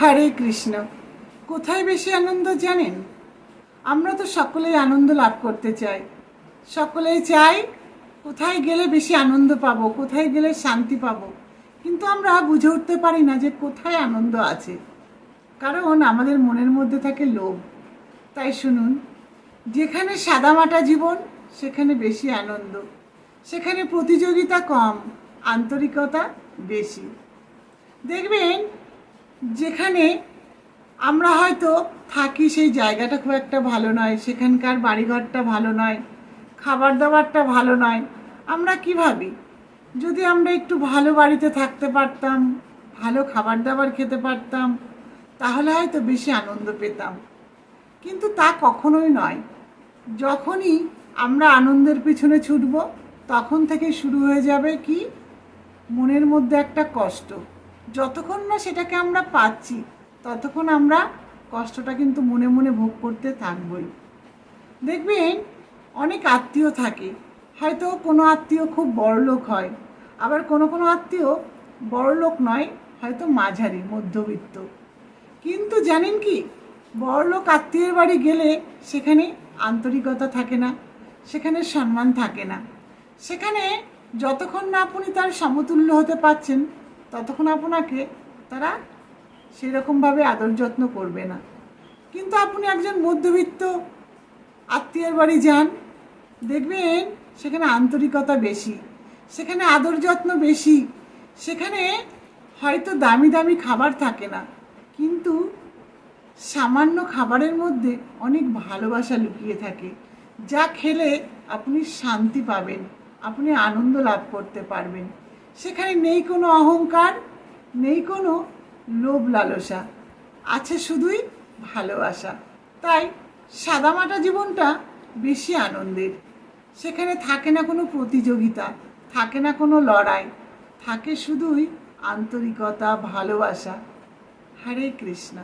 হরে কৃষ্ণ। কোথায় বেশি আনন্দ জানেন? আমরা তো সকলেই আনন্দ লাভ করতে চাই। সকলেই চাই, কোথায় গেলে বেশি আনন্দ পাবো, কোথায় গেলে শান্তি পাবো? কিন্তু আমরা বুঝে উঠতে পারি না যে কোথায় আনন্দ আছে। কারণ আমাদের মনের মধ্যে থাকে লোভ। তাই শুনুন, যেখানে সাদামাটা জীবন, সেখানে বেশি আনন্দ। সেখানে প্রতিযোগিতা কম, আন্তরিকতা বেশি। দেখবেন যেখানে আমরা হয়তো থাকি সেই জায়গাটা খুব একটা ভালো নয়, সেখানকার বাড়িঘরটা ভালো নয় খাবার দাবারটা ভালো নয়। আমরা কি ভাবি? যদি আমরা একটু ভালো বাড়িতে থাকতে পারতাম, ভালো খাবার দাবার খেতে পারতাম, তাহলে হয়তো বেশি আনন্দ পেতাম। কিন্তু তা কখনোই নয়। যখনই আমরা আনন্দের পিছনে ছুটব, তখন থেকে শুরু হয়ে যাবে কি? মনের মধ্যে একটা কষ্ট। যতক্ষণ না সেটাকে আমরা পাচ্ছি, ততক্ষণ আমরা কষ্টটা কিন্তু মনে মনে ভোগ করতে থাকবই। দেখবেন, অনেক আত্মীয় থাকে, হয়তো কোনো আত্মীয় খুব বড়লোক হয়, আবার কোনো কোনো আত্মীয় বড়লোক নয়, হয়তো মাঝারি, মধ্যবিত্ত। কিন্তু জানেন কি, বড়লোক আত্মীয়ের বাড়ি গেলে সেখানে আন্তরিকতা থাকে না, সেখানে সম্মান থাকে না। সেখানে যতক্ষণ না আপনি তার সমতুল্য হতে পারছেন ততক্ষণ আপনাকে তারা সেরকমভাবে আদর যত্ন করবে না। কিন্তু আপনি একজন মধ্যবিত্ত, আত্মীয়ের বাড়ি যান, দেখবেন সেখানে আন্তরিকতা বেশি, সেখানে আদর যত্ন বেশি, সেখানে হয়তো দামি দামি খাবার থাকে না। কিন্তু সামান্য খাবারের মধ্যে অনেক ভালোবাসা লুকিয়ে থাকে, যা খেলে আপনি শান্তি পাবেন, আপনি আনন্দ লাভ করতে পারবেন। সেখানে নেই কোনো অহংকার, নেই কোনো লোভ লালসা, আছে শুধুই ভালোবাসা। তাই সাদামাটা জীবনটা বেশি আনন্দের। সেখানে থাকে না কোনো প্রতিযোগিতা, থাকে না কোনো লড়াই, থাকে শুধুই আন্তরিকতা, ভালোবাসা। হরে কৃষ্ণ।